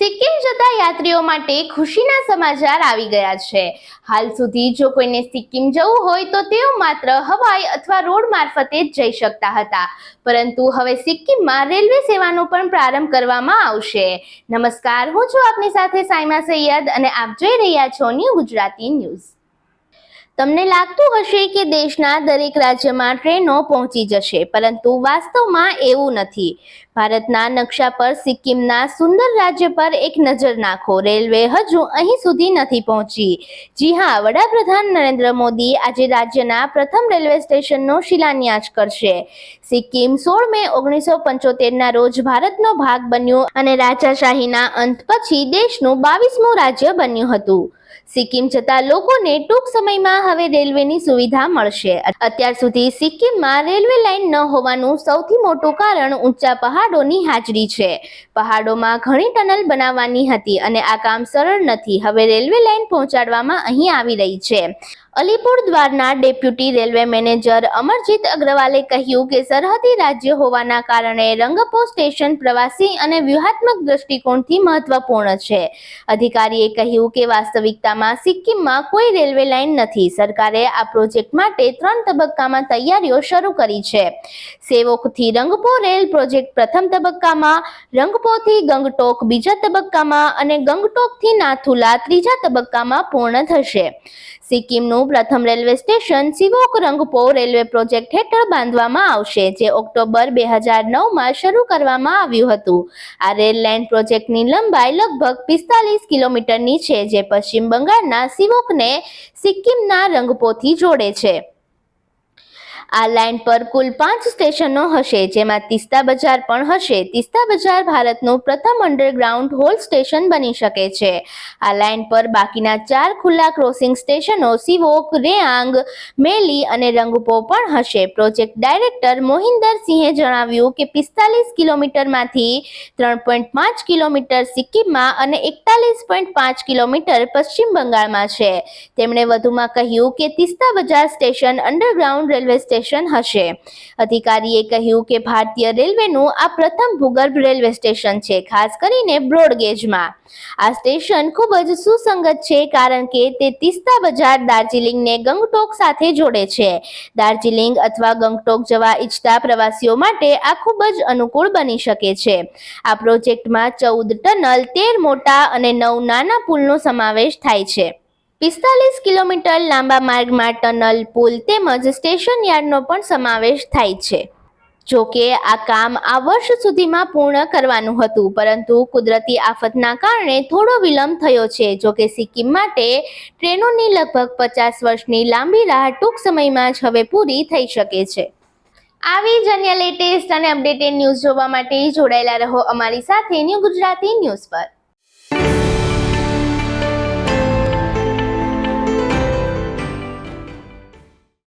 સિક્કિમ જતા યાત્રીઓ માટે ખુશીના સમાચાર આવી ગયા છે. હાલ સુધી જો કોઈને સિક્કિમ જવું હોય તો તેઓ માત્ર હવાઈ અથવા રોડ મારફતે જ જઈ શકતા હતા. પરંતુ હવે સિક્કિમમાં રેલવે સેવાનો પણ પ્રારંભ કરવામાં આવશે. નમસ્કાર, હું છું આપની સાથે સાયમા સૈયદ અને આપ જોઈ રહ્યા છો ન્યૂ ગુજરાતી ન્યૂઝ. તમને લાગતું હશે કે દેશના દરેક રાજ્યમાં ટ્રેનો પહોંચી જશે, પરંતુ વાસ્તવમાં એવું નથી. ભારતના નકશા પર સિક્કિમના સુંદર રાજ્ય પર એક નજર નાખો. રેલવે હજુ અહીં સુધી નથી પહોંચી. જી હા, વડાપ્રધાન નરેન્દ્ર મોદી આજે રાજ્યના પ્રથમ રેલવે સ્ટેશનનો શિલાન્યાસ કરશે. સિક્કિમ સોળ મે ઓગણીસો પંચોતેરના રોજ ભારતનો ભાગ બન્યો અને રાજાશાહીના અંત પછી દેશનું બાવીસમું રાજ્ય બન્યું હતું. સિક્કિમ જતા લોકોને ટૂંક સમયમાં હવે રેલવેની સુવિધા મળશે. અત્યાર સુધી સિક્કિમમાં રેલવે લાઇન ન હોવાનું સૌથી મોટું કારણ ઊંચા પહાડોની હાજરી છે. પહાડોમાં ઘણી ટનલ બનાવવાની હતી અને આ કામ સરળ નથી. હવે રેલવે લાઇન પહોંચાડવામાં અહીં આવી રહી છે. અલીપુર દ્વારના ડેપ્યુટી રેલવે મેનેજર અમરજીત અગ્રવાલે કહ્યું કે સરહદી રાજ્ય હોવાના કારણે રંગપો સ્ટેશન પ્રવાસી અને વ્યૂહાત્મક દ્રષ્ટિકોણથી મહત્વપૂર્ણ છે. અધિકારીએ કહ્યું કે વાસ્તવિકતામાં સિક્કિમમાં કોઈ રેલવે લાઇન નથી. સરકારે આ પ્રોજેક્ટ માટે ત્રણ તબક્કામાં તૈયારીઓ શરૂ કરી છે. સેવોકથી રંગપો રેલ પ્રોજેક્ટ પ્રથમ તબક્કામાં, રંગપોથી ગંગટોક બીજા તબક્કામાં અને ગંગટોકથી નાથુલા ત્રીજા તબક્કામાં પૂર્ણ થશે. સિક્કિમનું પ્રથમ railway station Sivok Rangpo railway project હેઠળ બાંધવામાં આવશે, જે ઓક્ટોબર બે હજાર નવમાં શરૂ કરવામાં આવ્યું હતું. આ રેલ લાઇન પ્રોજેક્ટની લંબાઈ લગભગ પિસ્તાલીસ કિલોમીટરની છે, જે પશ્ચિમ બંગાળના સિવોકને સિક્કિમના રંગપોથી જોડે છે. આ લાઇન પર કુલ પાંચ સ્ટેશનો હશે, જેમાં તિસ્તા બજાર પણ હશે. તિસ્તા બજાર ભારતનું પ્રથમ અંડરગ્રાઉન્ડ હોલ સ્ટેશન બની શકે છે. આ લાઇન પર બાકીના ચાર ખુલ્લા ક્રોસિંગ સ્ટેશનો સિવોક રેઆંગ, મેલી અને રંગપો પણ હશે. પ્રોજેક્ટ ડાયરેક્ટર મોહિન્દર સિંહે જણાવ્યું કે પિસ્તાલીસ કિલોમીટરમાંથી ત્રણ પોઈન્ટ પાંચ કિલોમીટર સિક્કિમમાં અને એકતાલીસ પોઈન્ટ પાંચ કિલોમીટર પશ્ચિમ બંગાળમાં છે. તેમણે વધુમાં કહ્યું કે Teesta Bazar station underground railway station હશે. અધિકારીએ કહ્યું કે ભારતીય રેલવેનું આ પ્રથમ ભૂગર્ભ રેલવે સ્ટેશન છે, ખાસ કરીને બ્રોડગેજમાં. આ સ્ટેશન ખૂબ જ સુસંગત છે કારણ કે તે તિસ્તા બજાર દાર્જિલિંગને ગંગટોક સાથે જોડે છે. દાર્જિલિંગ અથવા ગંગટોક જવા ઈચ્છતા પ્રવાસીઓ માટે આ ખૂબ જ અનુકૂળ બની શકે છે. આ પ્રોજેક્ટમાં ચૌદ ટનલ, તેર મોટા અને નવ નાના પુલનો સમાવેશ થાય છે. પિસ્તાલીસ કિલોમીટર લાંબા માર્ગમાં ટનલ, પુલ તેમજ સ્ટેશન યાર્ડનો પણ સમાવેશ થાય છે. જો કે, આ કામ આ વર્ષ સુધીમાં પૂર્ણ કરવાનું હતું, પરંતુ કુદરતી આફતના કારણે થોડો વિલંબ થયો છે. જો કે, સિક્કિમ માટે ટ્રેનોની લગભગ પચાસ વર્ષની લાંબી રાહ ટૂંક સમયમાં જ હવે પૂરી થઈ શકે છે. આવી જ અન્ય લેટેસ્ટ અને અપડેટેડ ન્યૂઝ જોવા માટે જોડાયેલા રહો અમારી સાથે ન્યૂ ગુજરાતી ન્યૂઝ પર.